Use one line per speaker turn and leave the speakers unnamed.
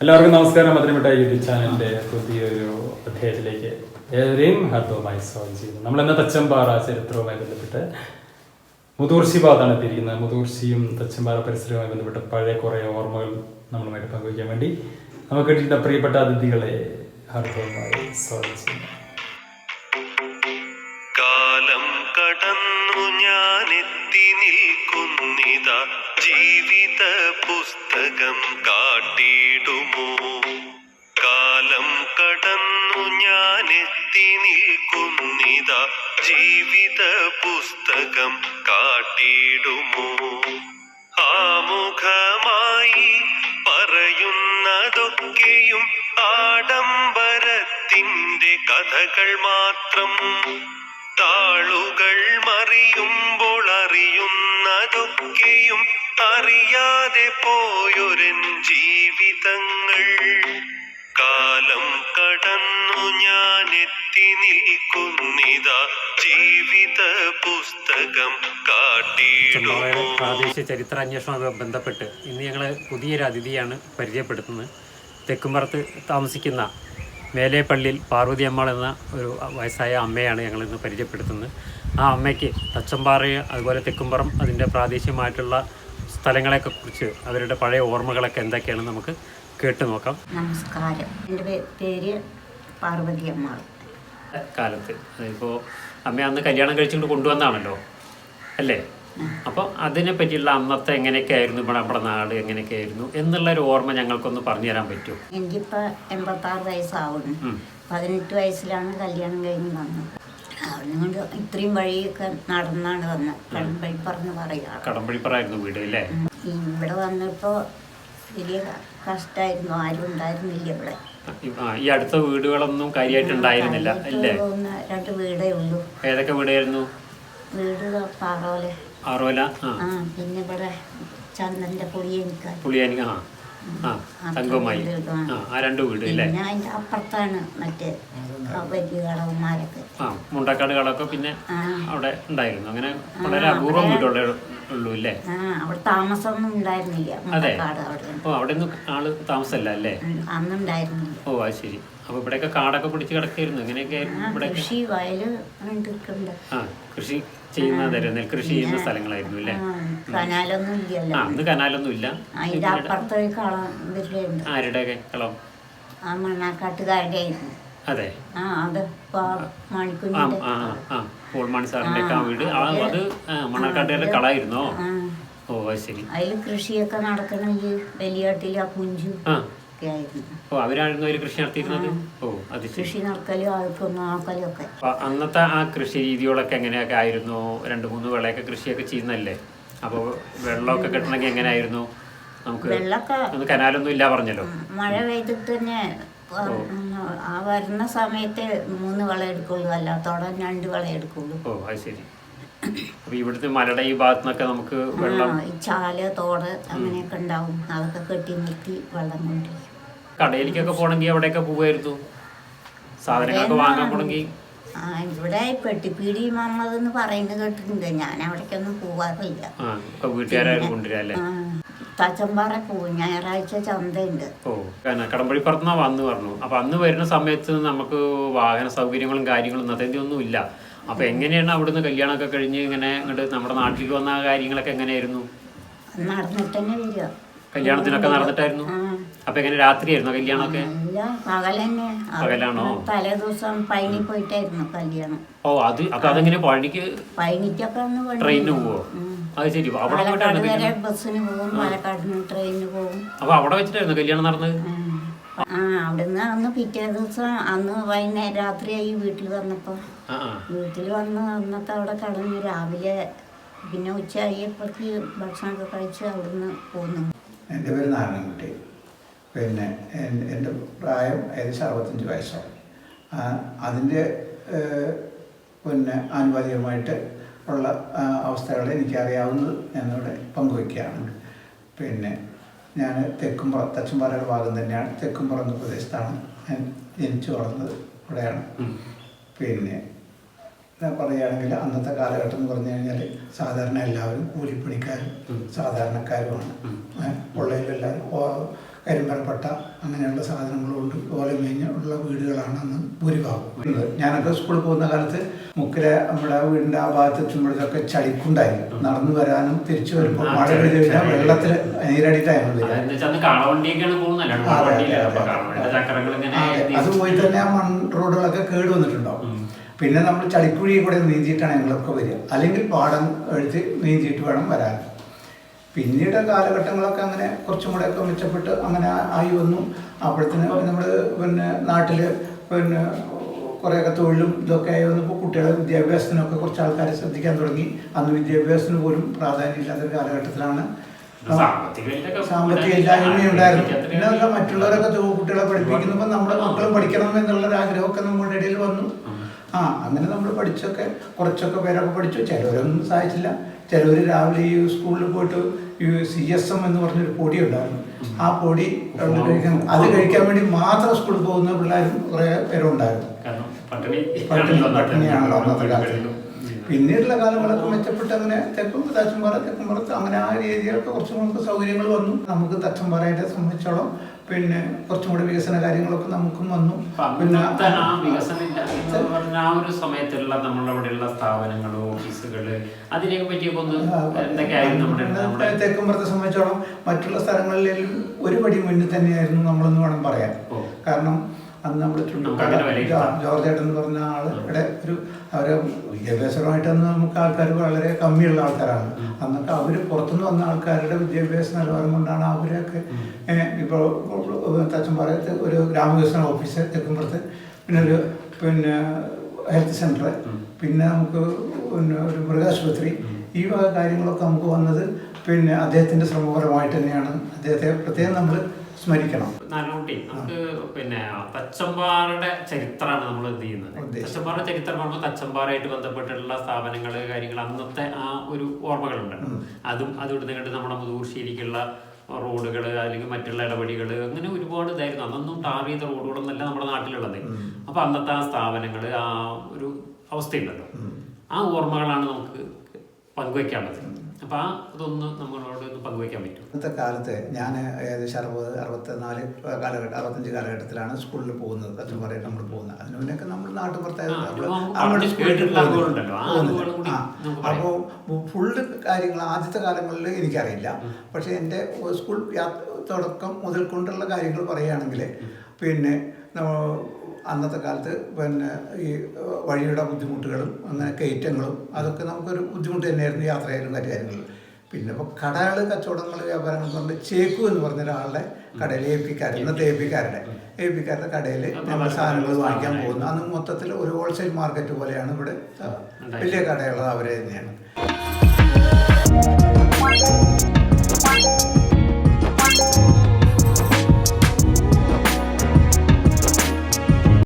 എല്ലാവർക്കും നമസ്കാരം. മധുരമിട്ട യൂട്യൂബ് ചാനലിന്റെ പുതിയൊരു അധ്യായത്തിലേക്ക് ഏവരെയും ഹാർദവുമായി സ്വാഗതം ചെയ്യുന്നു. നമ്മൾ ഇന്ന് തച്ചമ്പാറ ചരിത്രവുമായി ബന്ധപ്പെട്ട് മുതൂർശി ഭാഗത്താണ് എത്തിയിരിക്കുന്നത്. മുതൂർശിയും തച്ചമ്പാറ പരിസരവുമായി ബന്ധപ്പെട്ട പഴയ കുറേ ഓർമ്മകൾ നമ്മളുമായിട്ട് പങ്കുവയ്ക്കാൻ വേണ്ടി നമുക്ക് കിട്ടിയ പ്രിയപ്പെട്ട അതിഥികളെ ഹാർദവുമായി സ്വാഗതം ചെയ്യുന്നു.
കാലം കടന്നു ഞാനെത്തി നിൽക്കുന്നിത. ജീവിത പുസ്തകം നിൽക്കുന്നിത ജീവിത പുസ്തകം കാട്ടിടുമോ? ആമുഖമായി പറയുന്നതൊക്കെയും ആഡംബരത്തിന്റെ കഥകൾ മാത്രം. താളുകൾ മറിയുമ്പോൾ അറിയുന്നതൊക്കെയും അറിയാതെ പോയൊരൻ ജീവിതങ്ങൾ.
പ്രാദേശിക ചരിത്ര അന്വേഷണവുമായി ബന്ധപ്പെട്ട് ഇന്ന് ഞങ്ങൾ പുതിയൊരു അതിഥിയാണ് പരിചയപ്പെടുത്തുന്നത്. തെക്കുംപുറത്ത് താമസിക്കുന്ന മേലേപ്പള്ളിയിൽ പാർവതി അമ്മാൾ എന്ന ഒരു വയസ്സായ അമ്മയാണ് ഞങ്ങൾ ഇന്ന് പരിചയപ്പെടുത്തുന്നത്. ആ അമ്മയ്ക്ക് തച്ചമ്പാറ അതുപോലെ തെക്കുംപുറം അതിന്റെ പ്രാദേശികമായിട്ടുള്ള സ്ഥലങ്ങളെയൊക്കെ കുറിച്ച് അവരുടെ പഴയ ഓർമ്മകളൊക്കെ എന്തൊക്കെയാണ് നമുക്ക് കേട്ടു നോക്കാം.
നമസ്കാരം. എന്റെ പേര് പാർവതി അമ്മാൾ.
കാലത്ത്. ഇപ്പോൾ അമ്മ അന്ന് കല്യാണം കഴിച്ചുകൊണ്ട് കൊണ്ടുവന്നാണല്ലോ അല്ലേ? അപ്പോൾ അതിനെ പറ്റിയുള്ള അന്നത്തെ എങ്ങനെയൊക്കെ ആയിരുന്നു ഇവിടെ നമ്മുടെ നാട് എങ്ങനെയൊക്കെ ആയിരുന്നു എന്നുള്ള ഒരു ഓർമ്മ ഞങ്ങൾക്കൊന്ന് പറഞ്ഞു തരാൻ പറ്റുമോ?
എനിക്കിപ്പോൾ എൺപത്താറ് വയസ്സാവുന്നു. പതിനെട്ട് വയസ്സിലാണ് കല്യാണം കഴിഞ്ഞ് വന്നത്. ഇത്രയും വഴിയൊക്കെ നടന്നാണ് വന്നത്. കടമ്പഴിപ്പറന്ന് പറയുക.
കടമ്പഴിപ്പറായിരുന്നു വീട് അല്ലേ?
ഇവിടെ വന്നപ്പോൾ വലിയ കഷ്ടമായിരുന്നു ആരും ഉണ്ടായിരുന്നില്ല ഇവിടെ.
ഈ- അടുത്ത വീടുകളൊന്നും കാര്യമായിട്ടുണ്ടായിരുന്നില്ല
ഉണ്ടായിരുന്നില്ല
അല്ലേ?
രണ്ട് വീടേ ഉള്ളൂ.
ഏതൊക്കെ വീടായിരുന്നു?
വീട് പാറോലെ
ആറോല ആ.
പിന്നെ ഇവിടെ ചന്ദന്റെ പൊടിയനിക്കാൻ
പുളിയാനി ആ. ആ തങ്കമായി ആ ആ രണ്ട് വീട് അല്ലേ?
പിന്നെ അതിന്റെ അപ്പുറത്താണ് മറ്റേ വലിയ കടവന്മാരൊക്കെ.
ആ മുണ്ടക്കാട് കളൊക്കെ പിന്നെ അവിടെ ഉണ്ടായിരുന്നു. അങ്ങനെ വളരെ അപൂർവം വീടുകളേ ഉള്ളൂ അല്ലേ
അവിടെ താമസമൊന്നും ഉണ്ടായിരുന്നില്ല.
അതെ.
മുണ്ടക്കാട് അവിടെ.
ഓ അവിടെ ഒന്നും ആൾ താമസമല്ല അല്ലേ?
അന്നുണ്ടായിരുന്നില്ല.
ഓ അത് ശരി. അപ്പൊ ഇവിടെയൊക്കെ കാടൊക്കെ പിടിച്ച് കിടക്കായിരുന്നു.
ഇങ്ങനെയൊക്കെ
ഇവിടെ
കൃഷി വയൽ
ആ കൃഷി ചെയ്യുന്നതായിരുന്നു നെൽകൃഷി ചെയ്യുന്ന സ്ഥലങ്ങളായിരുന്നു അല്ലേ?
കനാലൊന്നും
ആ
ഇല്ലല്ലോ
അന്ന് കനാലൊന്നും ഇല്ല.
അതിന്റെ കളം
ആരുടെയൊക്കെ കളം?
ആ മണ്ണാക്കാട്ടുകാരുടെ ആയിരുന്നു.
അതെ.
ആ അത് ആ
ആ
മണിക്കുഞ്ഞിന്റെ
ആ ആ പോൾമാണി സാറിന്റെ ഒക്കെ ആ വീട്. അത് മണ്ണാക്കാട്ടുകാരുടെ കളായിരുന്നോ? ഓ ശരി.
അതിൽ കൃഷിയൊക്കെ നടക്കണമെങ്കിൽ വലിയ ആ കുഞ്ചു
ഓ അവരായിരുന്നു അതിൽ കൃഷി നടത്തിയിരുന്നത്? ഓ അത് ശരി.
കൃഷി നടക്കലും അതൊക്കെ നോക്കലും ഒക്കെ
അപ്പൊ അന്നത്തെ ആ കൃഷി രീതികളൊക്കെ എങ്ങനെയൊക്കെ ആയിരുന്നു? രണ്ട് മൂന്ന് വിളയൊക്കെ കൃഷിയൊക്കെ ചെയ്യുന്നല്ലേ അപ്പോൾ വെള്ളമൊക്കെ കിട്ടണമെങ്കിൽ എങ്ങനെയായിരുന്നു? നമുക്ക്
വെള്ളമൊക്കെ
അന്ന് കനാലൊന്നും ഇല്ല പറഞ്ഞല്ലോ.
മഴ പെയ്തിട്ട് തന്നെ ആ വരുന്ന സമയത്ത് മൂന്ന് വിള എടുക്കുള്ളൂ. അല്ലാത്തോടെ രണ്ട് വിള എടുക്കുള്ളൂ.
ഓ അത് ശരി. അപ്പൊ ഇവിടുത്തെ മലയുടെ ഈ ഭാഗത്തു നിന്നൊക്കെ നമുക്ക് വെള്ളം
ചാൽ തോട് അങ്ങനെയൊക്കെ ഉണ്ടാവും. അതൊക്കെ കെട്ടി നിർത്തി വെള്ളം കൊണ്ട്
കടയിലേക്കൊക്കെ പോകണമെങ്കിൽ എവിടെയൊക്കെ പോവായിരുന്നു സാധനങ്ങളൊക്കെ വാങ്ങാൻ പോകണമെങ്കിൽ.
ഇവിടെ പെട്ടിപ്പീടി മമ്മത് എന്ന് പറയുന്നത് കേട്ടിട്ടുണ്ട്. ഞാൻ അവിടേക്കൊന്നും പോവാറില്ല. തച്ചമ്പാറ പോവും. ഞായറാഴ്ച ചന്തയുണ്ട്.
ഓ കടമ്പഴിപ്പുറത്തുനിന്നാ വന്ന് പറഞ്ഞു. അപ്പൊ അന്ന് വരുന്ന സമയത്ത് നമുക്ക് വാഹന സൗകര്യങ്ങളും കാര്യങ്ങളും ഇന്നത്തെ ഒന്നും ഇല്ല അപ്പൊ എങ്ങനെയാണ് അവിടുന്ന് കല്യാണമൊക്കെ കഴിഞ്ഞ് ഇങ്ങനെ ഇങ്ങോട്ട് നമ്മുടെ നാട്ടിലേക്ക് വന്ന കാര്യങ്ങളൊക്കെ എങ്ങനെയായിരുന്നു?
വരിക
കല്യാണത്തിനൊക്കെ നടന്നിട്ടായിരുന്നു? അപ്പൊ എങ്ങനെ രാത്രിയായിരുന്നു കല്യാണമൊക്കെ? പകലാണോ?
തലേ ദിവസം പഴനി പോയിട്ടായിരുന്നു കല്യാണം.
ഓ അത് അപ്പൊ അതെങ്ങനെ പഴനിക്ക്
പഴനിക്കൊക്കെ
ട്രെയിനിന്. പോവോ? അത് ശരി. അവിടെ
ബസ്സിന് പോകും. പാലക്കാടിന് ട്രെയിനിന് പോകും.
അപ്പൊ അവിടെ വെച്ചിട്ടായിരുന്നു കല്യാണം നടന്നത്.
ആ അവിടുന്ന് അന്ന് പിറ്റേ ദിവസം അന്ന് വൈകുന്നേരം രാത്രിയായി വീട്ടിൽ വന്നപ്പോൾ വീട്ടിൽ വന്ന് അന്നത്തെ അവിടെ കടന്നു രാവിലെ പിന്നെ ഉച്ച ആയപ്പോഴേക്ക് ഭക്ഷണമൊക്കെ കഴിച്ച് അവിടുന്ന് പോന്നു.
എന്റെ പേര് നാരായണൻകുട്ടി. പിന്നെ എന്റെ എന്റെ പ്രായം ഏകദേശം അറുപത്തഞ്ച് വയസ്സാണ്. ആ, അതിന്റെ പിന്നെ ആനുപാതികമായിട്ട് ഉള്ള അവസ്ഥകളെ അവസ്ഥകൾ എനിക്കറിയാവുന്നത് ഞാനിവിടെ പങ്കുവയ്ക്കുകയാണ്. പിന്നെ ഞാൻ തെക്കുംപുറം തച്ചമ്പാറയുടെ ഭാഗം തന്നെയാണ്. തെക്കുംപുറം പ്രദേശത്താണ് ഞാൻ ജനിച്ചു വളർന്നത്. ഇവിടെയാണ് പിന്നെ പറയുകയാണെങ്കിൽ അന്നത്തെ കാലഘട്ടം എന്ന് പറഞ്ഞു കഴിഞ്ഞാൽ സാധാരണ എല്ലാവരും കൂലിപ്പണിക്കാരും സാധാരണക്കാരുമാണ്. ഉള്ളതിലെല്ലാവരും കരിമ്പരപ്പട്ട അങ്ങനെയുള്ള സാധനങ്ങളുണ്ട്. ഓല മേഞ്ഞ് ഉള്ള വീടുകളാണ് അന്ന് ഭൂരിഭാഗം. ഞാനൊക്കെ സ്കൂളിൽ പോകുന്ന കാലത്ത് മുക്കിലെ നമ്മുടെ വീടിന്റെ ആ ഭാഗത്ത് എത്തുമ്പോഴത്തൊക്കെ ചളിക്കുണ്ടായിരുന്നു. നടന്നു വരാനും തിരിച്ചു വരുമ്പോൾ മഴ പെയ്ത് കഴിഞ്ഞാൽ വെള്ളത്തിൽ നീരടിയിട്ടായിരുന്നു അത് പോയി തന്നെ ആ മൺ റോഡുകളൊക്കെ കേട് വന്നിട്ടുണ്ടാവും. പിന്നെ നമ്മൾ ചളിക്കുഴി കൂടെ നീന്തിയിട്ടാണ് ഞങ്ങളൊക്കെ വരിക. അല്ലെങ്കിൽ പാടം എഴുതി നീന്തിയിട്ട് വേണം വരാൻ. പിന്നീട് കാലഘട്ടങ്ങളൊക്കെ അങ്ങനെ കുറച്ചും കൂടെ ഒക്കെ മെച്ചപ്പെട്ട് അങ്ങനെ ആയി വന്നു. അപ്പോഴത്തേന് നമ്മൾ പിന്നെ നാട്ടിൽ പിന്നെ കുറേയൊക്കെ തൊഴിലും ഇതൊക്കെ ആയി വന്നപ്പോൾ കുട്ടികളെ വിദ്യാഭ്യാസത്തിനൊക്കെ കുറച്ച് ആൾക്കാർ ശ്രദ്ധിക്കാൻ തുടങ്ങി. അന്ന് വിദ്യാഭ്യാസത്തിന് പോലും പ്രാധാന്യം ഇല്ലാത്തൊരു കാലഘട്ടത്തിലാണ് സാമ്പത്തിക ഇല്ലായ്മ ഉണ്ടായിരുന്നു. പിന്നെ അതല്ല മറ്റുള്ളവരൊക്കെ കുട്ടികളെ പഠിപ്പിക്കുന്നപ്പോൾ നമ്മുടെ മക്കളും പഠിക്കണം എന്നുള്ളൊരു ആഗ്രഹമൊക്കെ നമ്മുടെ ഇടയിൽ വന്നു. ആ അങ്ങനെ നമ്മൾ പഠിച്ചൊക്കെ കുറച്ചൊക്കെ പേരൊക്കെ പഠിച്ചു. ചിലവരൊന്നും സഹായിച്ചില്ല. ചിലവർ രാവിലെ ഈ സ്കൂളിൽ പോയിട്ട് സി എസ് എം എന്ന് പറഞ്ഞൊരു പൊടി ഉണ്ടായിരുന്നു. ആ പൊടി കഴിക്കാൻ അത് കഴിക്കാൻ വേണ്ടി മാത്രം സ്കൂളിൽ പോകുന്ന പിള്ളേരും കുറേ പേരുണ്ടായിരുന്നു. പട്ടിണിയാണല്ലോ അന്നത്തെ കാലത്ത്. പിന്നീടുള്ള കാലങ്ങളൊക്കെ മെച്ചപ്പെട്ട് അങ്ങനെ തെക്കും തച്ചമ്പാറ തെക്കുംപുറത്ത് അങ്ങനെ ആ രീതിയിലൊക്കെ കുറച്ചും കൂടെ സൗകര്യങ്ങൾ വന്നു. നമുക്ക് തച്ചമ്പാറയെ സംബന്ധിച്ചോളം പിന്നെ കുറച്ചും കൂടി വികസന കാര്യങ്ങളൊക്കെ നമുക്കും വന്നു.
പിന്നെ ആ ഒരു സമയത്തുള്ള പറ്റിയൊക്കെ ഒന്ന് എന്തൊക്കെയായിരുന്നു
തെക്കുംപുറത്തെ സംബന്ധിച്ചോളം മറ്റുള്ള സ്ഥലങ്ങളിലും ഒരു പടി മുന്നിൽ തന്നെയായിരുന്നു നമ്മളെന്ന് വേണം പറയാൻ. കാരണം അന്ന് നമ്മൾ ജോർജ് ഏട്ടൻ എന്ന് പറഞ്ഞ ആളുടെ ഒരു അവരെ വിദ്യാഭ്യാസപരമായിട്ടൊന്ന് നമുക്ക് ആൾക്കാർ വളരെ കമ്മിയുള്ള ആൾക്കാരാണ്. അന്നൊക്കെ അവർ പുറത്തുനിന്ന് വന്ന ആൾക്കാരുടെ വിദ്യാഭ്യാസ നിലവാരം കൊണ്ടാണ് അവരെയൊക്കെ ഇപ്പോൾ തച്ചമ്പാറയത്ത് ഒരു ഗ്രാമവികസന ഓഫീസ് എത്തുമ്പോഴത്തെ പിന്നെ ഒരു പിന്നെ ഹെൽത്ത് സെന്റർ പിന്നെ നമുക്ക് പിന്നെ ഒരു മൃഗാശുപത്രി ഈ വക കാര്യങ്ങളൊക്കെ നമുക്ക് വന്നത് പിന്നെ അദ്ദേഹത്തിന്റെ ശ്രമപരമായിട്ട് തന്നെയാണ്. അദ്ദേഹത്തെ പ്രത്യേകം നമ്മൾ സ്മരിക്കണം.
നാരായണകുട്ടി നമുക്ക് പിന്നെ തച്ചമ്പാറയുടെ ചരിത്രമാണ് നമ്മൾ എന്ത് ചെയ്യുന്നത്?
ഉദ്ദേശിച്ചത്.
തച്ചമ്പാറ ചരിത്രം പറയുമ്പോൾ തച്ചമ്പാറയായിട്ട് ബന്ധപ്പെട്ടിട്ടുള്ള സ്ഥാപനങ്ങൾ കാര്യങ്ങൾ അന്നത്തെ ആ ഒരു ഓർമ്മകളുണ്ട്. അതും അതുകൊണ്ട് നിങ്ങളുടെ നമ്മുടെ മുതൂർശ്ശേരിക്കുള്ള റോഡുകൾ അല്ലെങ്കിൽ മറ്റുള്ള ഇടപെടികൾ അങ്ങനെ ഒരുപാട് ഇതായിരുന്നു. അന്നൊന്നും ടാർ ചെയ്ത റോഡുകളൊന്നല്ല നമ്മുടെ നാട്ടിലുള്ളത്. അപ്പൊ അന്നത്തെ ആ സ്ഥാപനങ്ങൾ ആ ഒരു അവസ്ഥയുണ്ടല്ലോ. ആ ഓർമ്മകളാണ് നമുക്ക് പങ്കുവെക്കാനുള്ളത്. അപ്പൊ ആ ഇതൊന്ന് നമ്മളോട് ഒന്ന് പങ്കുവെക്കാൻ പറ്റും.
ഇന്നത്തെ കാലത്ത് ഞാൻ ഏകദേശം അറുപത് അറുപത്തിനാല് കാലഘട്ടം അറുപത്തഞ്ച് കാലഘട്ടത്തിലാണ് സ്കൂളിൽ പോകുന്നത്. തച്ചമ്പാറയിൽ നമ്മൾ പോകുന്നത് അതിന് മുന്നേക്കെ നമ്മൾ.
നമുക്ക് പറയാം.
അപ്പോൾ ഫുള്ള് കാര്യങ്ങൾ ആദ്യത്തെ കാലങ്ങളിൽ എനിക്കറിയില്ല. പക്ഷേ എന്റെ സ്കൂൾ തുടക്കം മുതൽ കൊണ്ടുള്ള കാര്യങ്ങൾ പറയുകയാണെങ്കിൽ പിന്നെ അന്നത്തെ കാലത്ത് പിന്നെ ഈ വഴിയുടെ ബുദ്ധിമുട്ടുകളും അങ്ങനെ കയറ്റങ്ങളും അതൊക്കെ നമുക്കൊരു ബുദ്ധിമുട്ട് തന്നെയായിരുന്നു യാത്രയായാലും കാര്യമായിരുന്നില്ല പിന്നെ ഇപ്പോൾ കടകൾ കച്ചവടങ്ങൾ വ്യാപാരങ്ങൾ എന്ന് പറഞ്ഞാൽ ചേക്കു എന്ന് പറഞ്ഞ ഒരാളുടെ കടയിൽ ഏൽപ്പിക്കാർ ഇന്നത്തെ ഏൽപ്പിക്കാരുടെ ഏൽപ്പിക്കാരുടെ കടയിൽ നമ്മൾ സാധനങ്ങൾ വാങ്ങിക്കാൻ പോകുന്നു. അന്ന് മൊത്തത്തിൽ ഒരു ഹോൾസെയിൽ മാർക്കറ്റ് പോലെയാണ് ഇവിടെ വലിയ കടകൾ അവരെ തന്നെയാണ്.